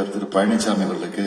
தலைவர் திரு பழனிசாமி அவர்களுக்கு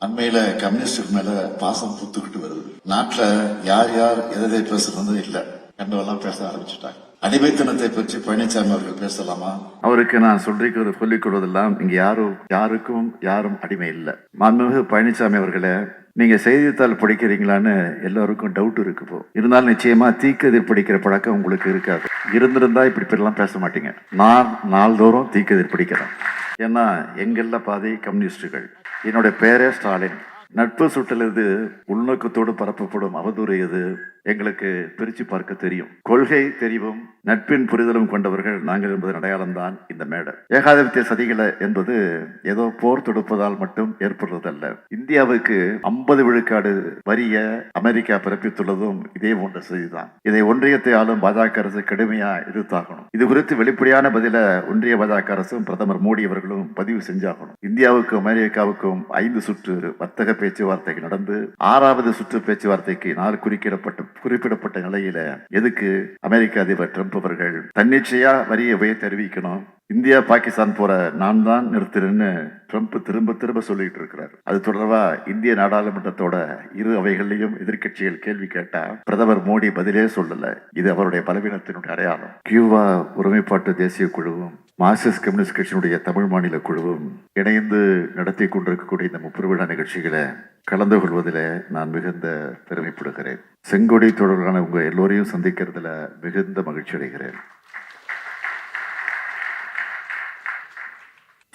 அண்மையில கம்யூனிஸ்ட் மேல பாசம் புத்துக்கிட்டு வருது. நாட்டுல யார் யார் எதை பேசுறது இல்ல. கண்டவெல்லாம் பேச ஆரம்பிச்சுட்டாங்க. அடிமைத்தனத்தை பற்றி பழனிசாமி அவர்கள் பேசலாமா? அவருக்கு நான் சொல்லிக்கிறது சொல்லிக் கொள்வதெல்லாம் இங்க யாரும் யாருக்கும் யாரும் அடிமை இல்லை. மாண்புமிகு பழனிசாமி அவர்களே நீங்க செய்தித்தாள் படிக்கிறீங்களான்னு எல்லாருக்கும் டவுட் இருக்கு போ. இருந்தாலும் நிச்சயமா தீக்கதிர் படிக்கிற பழக்கம் உங்களுக்கு இருக்காது. இருந்திருந்தா இப்படி பேர்லாம் பேச மாட்டீங்க. நான் நாள்தோறும் தீக்கதிர் படிக்கிறேன். ஏன்னா எங்கெல்ல பாதி கம்யூனிஸ்டுகள். என்னுடைய பேரே ஸ்டாலின். நட்பு சுட்டலது உள்நோக்கத்தோடு பரப்பப்படும் அவதூறு எது? எங்களுக்கு பிரிச்சு பார்க்க தெரியும். கொள்கை தெரிவும் நட்பின் புரிதலும் கொண்டவர்கள் நாங்கள் என்பதன் அடையாளம்தான் இந்த மேடை. ஏகாதிபத்திய சதிகளை என்பது ஏதோ போர் தொடுப்பதால் மட்டும் ஏற்படுறதல்ல. இந்தியாவுக்கு ஐம்பது விழுக்காடு வரிய அமெரிக்கா பிறப்பித்துள்ளதும் இதே போன்ற செய்திதான். இதை ஒன்றியத்தை ஆளும் பாஜக அரசு கடுமையா எதிர்த்தாகணும். இது குறித்து வெளிப்படையான பதில ஒன்றிய பாஜக அரசும் பிரதமர் மோடி அவர்களும் பதிவு செஞ்சாகணும். இந்தியாவுக்கும் அமெரிக்காவுக்கும் ஐந்து சுற்று வர்த்தக பேச்சுவார்த்தைகள் நடந்து ஆறாவது சுற்று பேச்சுவார்த்தைக்கு நாள் குறிக்கிடப்பட்ட குறிப்பிடப்பட்ட நிலையில எதுக்கு அமெரிக்க அதிபர் ட்ரம்ப் அவர்கள் தன்னிச்சையா வரிய உயர்த்தி அறிவிக்கணும் இந்தியா பாகிஸ்தான் போற நான் தான் நிறுத்துறேன்னு ட்ரம்ப் திரும்ப திரும்ப சொல்லிட்டு இருக்கிறார். அது தொடர்பா இந்திய நாடாளுமன்றத்தோட இரு அவைகளையும் எதிர்க்கட்சிகள் கேள்வி கேட்டா பிரதமர் மோடி பதிலே சொல்லல. இது அவருடைய பலவீனத்தினுடைய அடையாளம். கியூபா ஒருமைப்பாட்டு தேசிய குழுவும் மார்க்சிஸ்ட் கம்யூனிஸ்ட் கட்சியினுடைய தமிழ் மாநில குழுவும் இணைந்து நடத்தி கொண்டிருக்கக்கூடிய இந்த முப்பது விழா நிகழ்ச்சிகளை கலந்து கொள்வதில் நான் மிகுந்த பெருமைப்படுகிறேன். செங்கொடி தொடர்பான உங்க எல்லோரையும் சந்திக்கிறதுல மிகுந்த மகிழ்ச்சி அடைகிறேன்.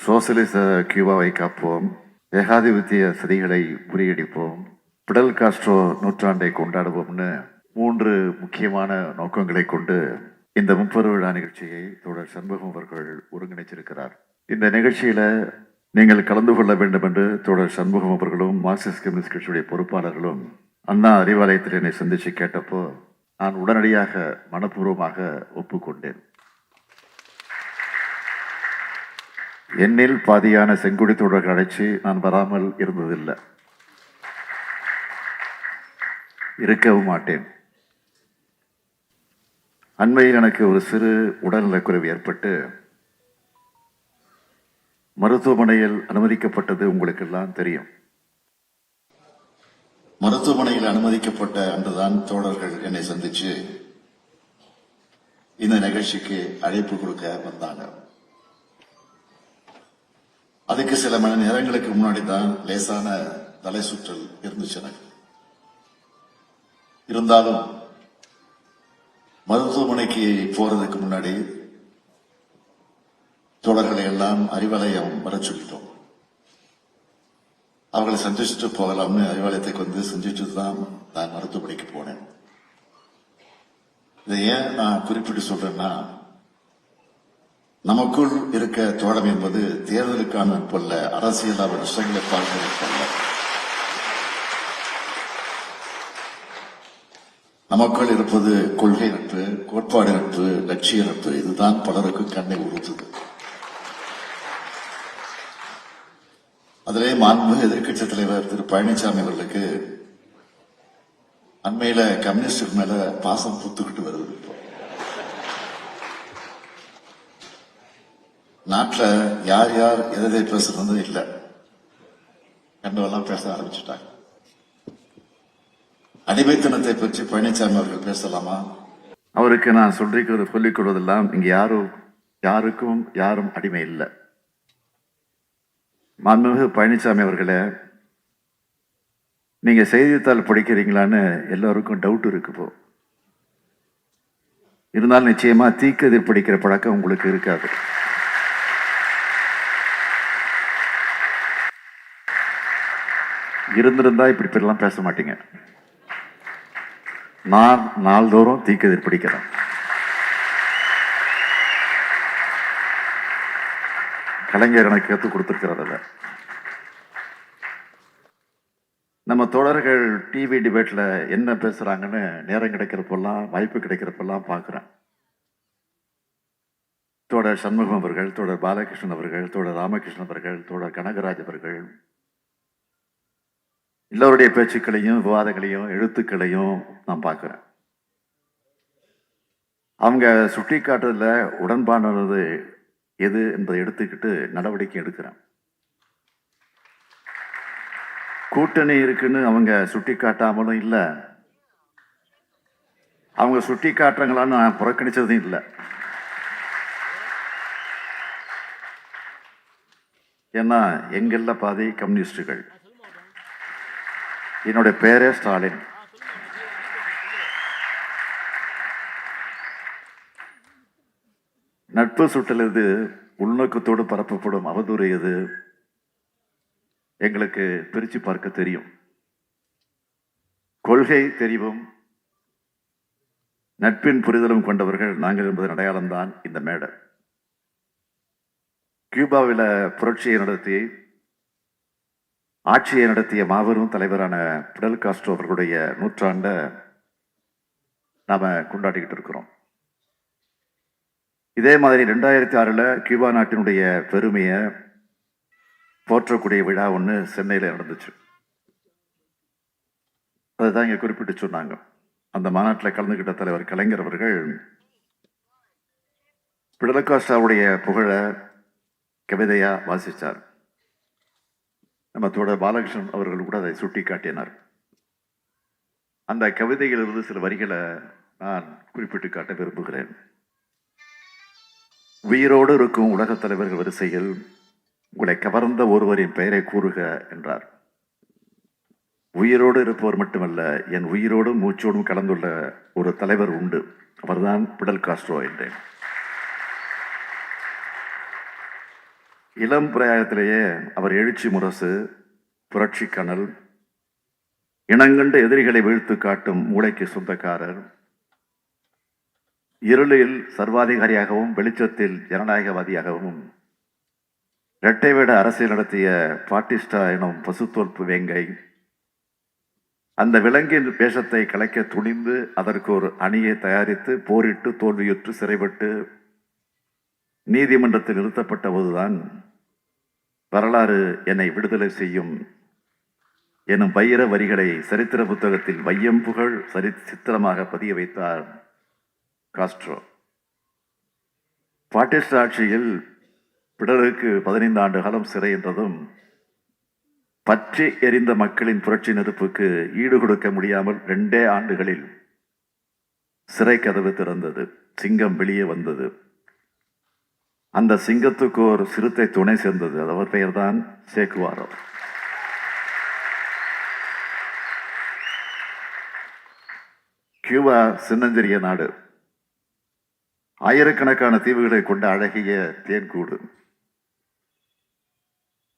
சோசியலிச கியூபாவை காப்போம். ஏகாதிபத்திய சதிகளை முறியடிப்போம். பிடல் காஸ்ட்ரோ நூற்றாண்டை கொண்டாடுவோம்னு மூன்று முக்கியமான நோக்கங்களை கொண்டு இந்த முப்பது விழா நிகழ்ச்சியை தோழர் சண்முகம் அவர்கள் ஒருங்கிணைச்சிருக்கிறார். இந்த நிகழ்ச்சியில நீங்கள் கலந்து கொள்ள வேண்டும் என்று தோழர் சண்முகம் அவர்களும் மார்க்சிஸ்ட் கம்யூனிஸ்ட் கட்சியுடைய பொறுப்பாளர்களும் அண்ணா அறிவாலயத்தில் என்னை சந்தித்து கேட்டப்போ நான் உடனடியாக மனப்பூர்வமாக ஒப்புக்கொண்டேன். என்னில் பாதியான செங்குடி தொடர்கள் அழைச்சி நான் வராமல் இருந்ததில்லை. இருக்கவும் மாட்டேன். அண்மையில் எனக்கு ஒரு சிறு உடல்நலக்குறைவு ஏற்பட்டு மருத்துவமனையில் அனுமதிக்கப்பட்டது உங்களுக்கு எல்லாம் தெரியும். மருத்துவமனையில் அனுமதிக்கப்பட்ட அன்றுதான் தோழர்கள் என்னை சந்திச்சு இந்த நிகழ்ச்சிக்கு அழைப்பு கொடுக்க வந்தாங்க. அதுக்கு சில மணி நேரங்களுக்கு முன்னாடி தான் லேசான தலை சுற்றல் இருந்துச்சு எனக்கு இருந்தாலும் மருத்துவமனைக்கு போறதுக்கு முன்னாடி தோழர்களை எல்லாம் அறிவாலயம் வர சொல்லிட்டோம். அவர்களை சந்திச்சுட்டு போகலாம்னு அறிவாலயத்துக்கு வந்து செஞ்சுட்டு தான் நான் மருத்துவமனைக்கு போனேன். இதை ஏன் நான் குறிப்பிட்டு சொல்றேன்னா நமக்குள் இருக்க தோழமை என்பது தேர்தலுக்கான போல அரசியல் விஷயங்களை பார்க்க நமக்குள் இருப்பது கொள்கை நட்பு கோட்பாடு நட்பு லட்சிய நட்பு. இதுதான் பலருக்கு கண்ணை உறுத்துது. அதிலே மாண்புமிகு எதிர்க்கட்சி தலைவர் திரு பழனிசாமி அவர்களுக்கு அண்மையில கம்யூனிஸ்ட் மேல பாசம் புத்துக்கிட்டு வருது நாட்டில் யார் யார் எதை பேசுறது இல்லை. கண்டவெல்லாம் பேச ஆரம்பிச்சுட்டாங்க. அடிமைத்தனத்தை பற்றி பழனிசாமி அவர்கள் பேசலாமா? அவருக்கு நான் சொல்லிக்கிறது சொல்லிக் கொள்வதெல்லாம் இங்க யாரும் யாருக்கும் யாரும் அடிமை இல்லை. மாண்புமிகு பழனிசாமி அவர்களே நீங்க செய்தித்தாள் படிக்கிறீங்களான்னு எல்லோருக்கும் டவுட் இருக்கு இப்போ இருந்தாலும் நிச்சயமா தீக்கதிர் படிக்கிற பழக்கம் உங்களுக்கு இருக்காது. இருந்திருந்தா இப்படி பேரெல்லாம் பேச மாட்டீங்க. நான் நாள்தோறும் தீக்கதிர் பிடிக்கிறேன். கலைஞர் எனக்கு கற்றுக் கொடுத்துருக்கிறதில்ல நம்ம தோழர்கள் டிவி டிபேட்டில் என்ன பேசுகிறாங்கன்னு நேரம் கிடைக்கிறப்பெல்லாம் வாய்ப்பு கிடைக்கிறப்பெல்லாம் பார்க்குறேன். தோழர் சண்முகம் அவர்கள் தோழர் பாலகிருஷ்ணன் அவர்கள் தோழர் ராமகிருஷ்ணன் அவர்கள் தோழர் கனகராஜ் அவர்கள் எல்லோருடைய பேச்சுக்களையும் விவாதங்களையும் எழுத்துக்களையும் நான் பார்க்குறேன். அவங்க சுட்டி காட்டுறதுல உடன்பாடானது எது என்பதை எடுத்துக்கிட்டு நடவடிக்கை எடுக்கிறேன். கூட்டணி இருக்குன்னு அவங்க சுட்டி காட்டாமலும் இல்லை. அவங்க சுட்டி காட்டுறாங்களான்னு நான் புறக்கணிச்சதும் இல்லை. ஏன்னா எங்கெல்ல பாதி கம்யூனிஸ்டுகள். என்னுடைய பேரே ஸ்டாலின். நட்பு சுட்டல் இது உள்நோக்கத்தோடு பரப்பப்படும் அவதூறு எது? எங்களுக்கு பிரித்து பார்க்க தெரியும். கொள்கை தெரிவும் நட்பின் புரிதலும் கொண்டவர்கள் நாங்கள் என்பதன் அடையாளம்தான் இந்த மேடை. கியூபாவில் புரட்சியை நடத்தி ஆட்சியை நடத்திய மாபெரும் தலைவரான பிடல் காஸ்ட்ரோ அவர்களுடைய நூற்றாண்டை நாம் கொண்டாடிக்கிட்டு இருக்கிறோம். இதே மாதிரி ரெண்டாயிரத்தி ஆறில் கியூபா நாட்டினுடைய பெருமையை போற்றக்கூடிய விழா ஒன்று சென்னையில் நடந்துச்சு. அதுதான் இங்கே குறிப்பிட்டு சொன்னாங்க. அந்த மாநாட்டில் கலந்துக்கிட்ட தலைவர் கலைஞர் அவர்கள் பிடலகாஸ்டாவுடைய புகழை கவிதையாக வாசித்தார் நம்ம தோழர் பாலகிருஷ்ணன் அவர்கள் கூட அதை சுட்டி காட்டினார் அந்த கவிதையிலிருந்து சில வரிகளை நான் குறிப்பிட்டு காட்ட விரும்புகிறேன். உயிரோடு இருக்கும் உலகத் தலைவர்கள் வரிசையில் உங்களை கவர்ந்த ஒருவரின் பெயரை கூறுக என்றார். உயிரோடு இருப்பவர் மட்டுமல்ல என் உயிரோடும் மூச்சோடும் கலந்துள்ள ஒரு தலைவர் உண்டு. அவர்தான் பிடல் காஸ்ட்ரோ என்றேன். இளம் பிராயத்திலேயே அவர் எழுச்சி முரசு புரட்சி கணல் இனங்கண்ட எதிரிகளை வீழ்த்து காட்டும் மூளைக்கு சொந்தக்காரர். இருளில் சர்வாதிகாரியாகவும் வெளிச்சத்தில் ஜனநாயகவாதியாகவும் இரட்டைவேட அரசியல் நடத்திய பாட்டிஸ்டா எனும் பசுத்தோல்பு வேங்கை அந்த விலங்கின் பேஷத்தை கலைக்க துணிந்து அதற்கு ஒரு அணியை தயாரித்து போரிட்டு தோல்வியுற்று சிறைப்பட்டு நீதிமன்றத்தில் நிறுத்தப்பட்ட போதுதான் வரலாறு என்னை விடுதலை செய்யும் எனும் வைர வரிகளை சரித்திர புத்தகத்தில் வையம் புகழ் சரி சித்திரமாக பதிய வைத்தார் காஸ்ட்ரோ. பாட்டிஸ்ட் ஆட்சியில் பிடருக்கு பதினைந்து ஆண்டு காலம் சிறை என்றதும் பற்றி எரிந்த மக்களின் புரட்சி நெருப்புக்கு ஈடு கொடுக்க முடியாமல் ரெண்டே ஆண்டுகளில் சிறை கதவு திறந்தது சிங்கம் வெளியே வந்தது. அந்த சிங்கத்துக்கு ஒரு சிறுத்தை துணை சேர்ந்தது. அது அவர் பெயர்தான் சேக்குவாரோ. கியூபா சின்னஞ்சிறிய நாடு. ஆயிரக்கணக்கான தீவுகளை கொண்ட அழகிய தேன்கூடு.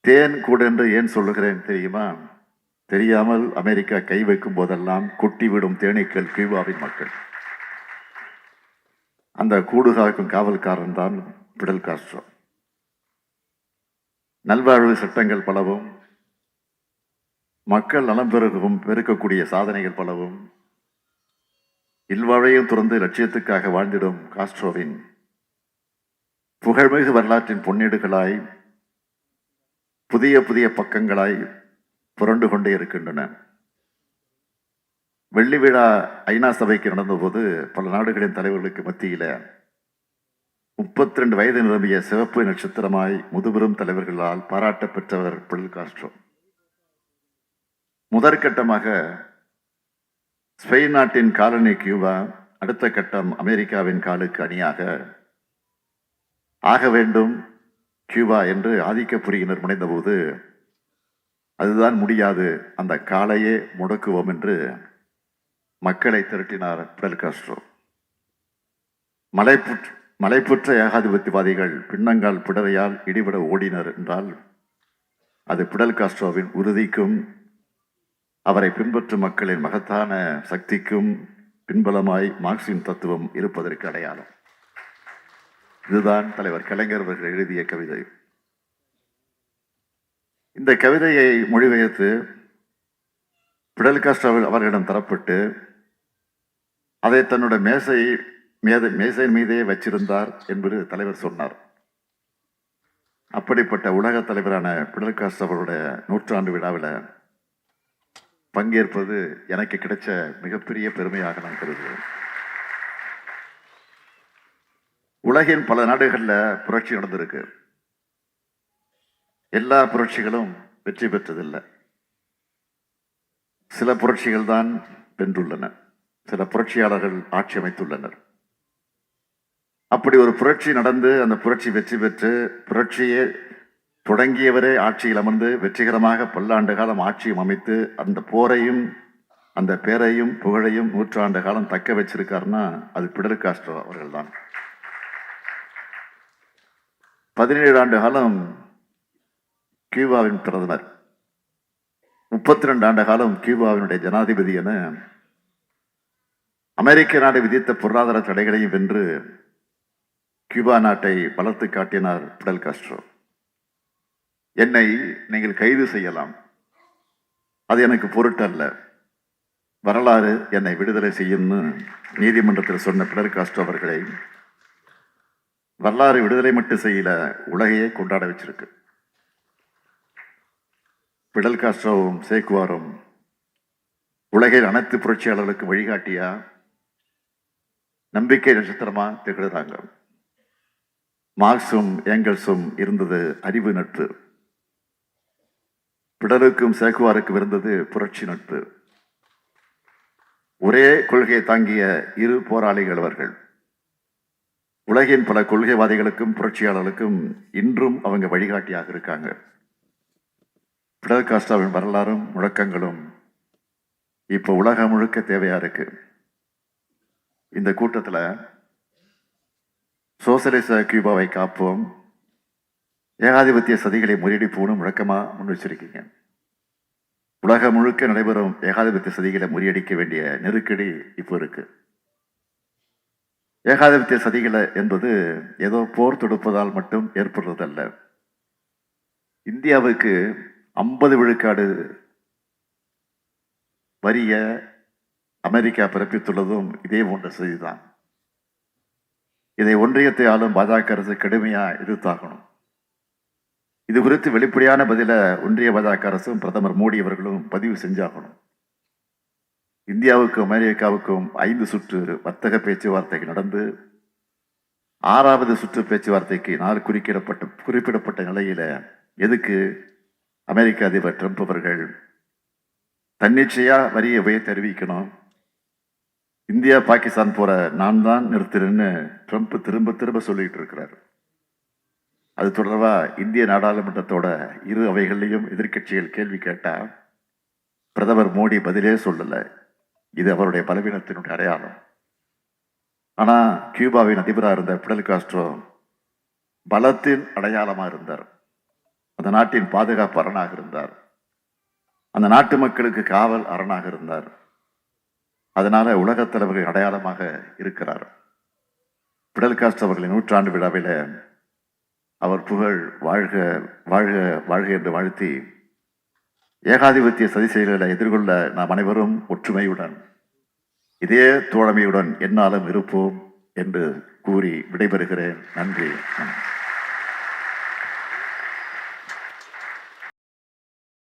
தேன் கூடு என்று ஏன் சொல்லுகிறேன் தெரியுமா? தெரியாமல் அமெரிக்கா கை வைக்கும் போதெல்லாம் கொட்டி விடும் தேனீக்கள் கியூபாவின் மக்கள். அந்த கூடு காக்கும் காவல்காரன் தான் பிடல் காஸ்ட்ரோ நல்வாழ்வு சட்டங்கள் பலவும் மக்கள் நலம் பெருகவும் பெருக்கக்கூடிய சாதனைகள் பலவும் இல்வாழையும் துறந்து லட்சியத்துக்காக வாழ்ந்திடும் காஸ்ட்ரோவின் புகழ்மிகு வரலாற்றின் பொன்னீடுகளாய் புதிய புதிய பக்கங்களாய் புரண்டு கொண்டே இருக்கின்றன. வெள்ளி விழா ஐநா சபைக்கு நடந்தபோது பல நாடுகளின் தலைவர்களுக்கு மத்தியில் முப்பத்தி ரெண்டு வயது நிரம்பிய சிவப்பு நட்சத்திரமாய் முதுபெரும் தலைவர்களால் பாராட்ட பெற்றவர் பிடல் காஸ்ட்ரோ. முதற்கட்டமாக ஸ்பெயின் நாட்டின் காலனி கியூபா அடுத்த கட்டம் அமெரிக்காவின் காலுக்கு அணியாக ஆக வேண்டும் கியூபா என்று ஆதிக்க புரியினர் முனைந்தபோது அதுதான் முடியாது அந்த காலையே முடக்குவோம் என்று மக்களை திரட்டினார் பிடல் காஸ்ட்ரோ. மலைப்புற்று மலைப்புற்ற ஏகாதிபத்தியவாதிகள் பின்னங்கால் பிடரையால் இடிபட ஓடினர் என்றால் அது பிடல் காஸ்ட்ரோவின் உறுதிக்கும் அவரை பின்பற்றும் மக்களின் மகத்தான சக்திக்கும் பின்பலமாய் மார்க்சின் தத்துவம் இருப்பதற்கு அடையாளம். இதுதான் தலைவர் கலைஞர் அவர்கள் எழுதிய கவிதை. இந்த கவிதையை மொழிபெயர்த்து பிடல் காஸ்ட்ரோவில் அவர்களிடம் தரப்பட்டு அதை தன்னோட மேசை மேதை மேசையின் மீதே வச்சிருந்தார் என்பது தலைவர் சொன்னார். அப்படிப்பட்ட உலக தலைவரான பிடல் அவருடைய நூற்றாண்டு விழாவில் பங்கேற்பது எனக்கு கிடைச்ச மிகப்பெரிய பெருமையாக நான் கருதுகிறேன். உலகின் பல நாடுகளில் புரட்சி நடந்திருக்கு. எல்லா புரட்சிகளும் வெற்றி பெற்றதில்லை. சில புரட்சிகள் தான் வென்றுள்ளன. சில புரட்சியாளர்கள் ஆட்சி அமைத்துள்ளனர். அப்படி ஒரு புரட்சி நடந்து அந்த புரட்சி வெற்றி பெற்று புரட்சியை தொடங்கியவரே ஆட்சியில் அமர்ந்து வெற்றிகரமாக பல்லாண்டு காலம் ஆட்சியும் அமைத்து அந்த போரையும் அந்த பேரையும் புகழையும் நூற்றாண்டு காலம் தக்க வச்சிருக்காருன்னா அது பிடல் காஸ்ட்ரோ அவர்கள்தான். பதினேழு ஆண்டு காலம் கியூபாவின் பிரதமர். முப்பத்தி ரெண்டு ஆண்டு காலம் கியூபாவினுடைய ஜனாதிபதி என அமெரிக்க நாடு விதித்த பொருளாதார தடைகளையும் வென்று கியூபா நாட்டை வளர்த்து காட்டினார் பிடல் காஸ்ட்ரோ. என்னை நீங்கள் கைது செய்யலாம். அது எனக்கு பொருட்டல்ல. வரலாறு என்னை விடுதலை செய்யும்னு நீதிமன்றத்தில் சொன்ன பிடல் காஸ்ட்ரோ அவர்களை வரலாறு விடுதலை மட்டும் செய்யல உலகையே கொண்டாட வச்சிருக்கு. பிடல் காஸ்ட்ரோவும் சேக்குவாரும் உலகில் அனைத்து புரட்சியாளர்களுக்கு வழிகாட்டியா நம்பிக்கை நட்சத்திரமா திகழ்கிறாங்க. மார்க்சும் ஏங்கல்ஸும் இருந்தது அறிவு நட்பு. பிடலுக்கும் சேகுவாருக்கும் இருந்தது புரட்சி நட்பு. ஒரே கொள்கையை தாங்கிய இரு போராளிகள் அவர்கள். உலகின் பல கொள்கைவாதிகளுக்கும் புரட்சியாளர்களுக்கும் இன்றும் அவங்க வழிகாட்டியாக இருக்காங்க. பிடல் காஸ்டாவின் வரலாறும் முழக்கங்களும் இப்போ உலகம் முழுக்க தேவையாக இருக்கு. இந்த கூட்டத்தில் சோசலிச கியூபாவை காப்போம். ஏகாதிபத்திய சதிகளை முறியடிப்போம்னு முழக்கமாக முன் வச்சிருக்கீங்க. உலகம் முழுக்க நடைபெறும் ஏகாதிபத்திய சதிகளை முறியடிக்க வேண்டிய நெருக்கடி இப்போ இருக்கு. ஏகாதிபத்திய சதிகளை என்பது ஏதோ போர் தொடுப்பதால் மட்டும் ஏற்படுறதல்ல. இந்தியாவுக்கு ஐம்பது விழுக்காடு வரிய அமெரிக்கா பிறப்பித்துள்ளதும் இதே போன்ற செய்திதான். இதை ஒன்றியத்தை ஆளும் பாஜக அரசு கடுமையாக எதிர்த்தாகணும். இது குறித்து வெளிப்படையான பதிலை ஒன்றிய பாஜக அரசும் பிரதமர் மோடி அவர்களும் பதிவு செஞ்சாகணும். இந்தியாவுக்கும் அமெரிக்காவுக்கும் ஐந்து சுற்று வர்த்தக பேச்சுவார்த்தைகள் நடந்து ஆறாவது சுற்று பேச்சுவார்த்தைக்கு நாள் குறிக்கிடப்பட்ட குறிப்பிடப்பட்ட நிலையில் எதுக்கு அமெரிக்க அதிபர் ட்ரம்ப் அவர்கள் தன்னிச்சையாக வரியை உயர்த்தி அறிவிக்கணும்? இந்தியா பாகிஸ்தான் போற நான் தான் நிறுத்துறேன்னு ட்ரம்ப் திரும்ப திரும்ப சொல்லிட்டு இருக்கிறார். அது தொடர்பா இந்திய நாடாளுமன்றத்தோட இரு அவைகள்லையும் எதிர்கட்சிகள் கேள்வி கேட்டா பிரதமர் மோடி பதிலே சொல்லலை. இது அவருடைய பலவீனத்தினுடைய அடையாளம். ஆனா கியூபாவின் அதிபராக இருந்த பிடல் காஸ்ட்ரோ பலத்தின் அடையாளமாக இருந்தார். அந்த நாட்டின் பாதுகாப்பு அரணாக இருந்தார். அந்த நாட்டு மக்களுக்கு காவல் அரணாக இருந்தார். அதனால உலகத்தில் அவர்கள் அடையாளமாக இருக்கிறார். பிடல் காஸ்ட் அவர்களின் நூற்றாண்டு விழாவில் அவர் புகழ் வாழ்க வாழ்க வாழ்க என்று வாழ்த்தி ஏகாதிபத்திய சதி செயல்களை எதிர்கொள்ள நாம் அனைவரும் ஒற்றுமையுடன் இதே தோழமையுடன் என்னாலும் இருப்போம் என்று கூறி விடைபெறுகிறேன். நன்றி.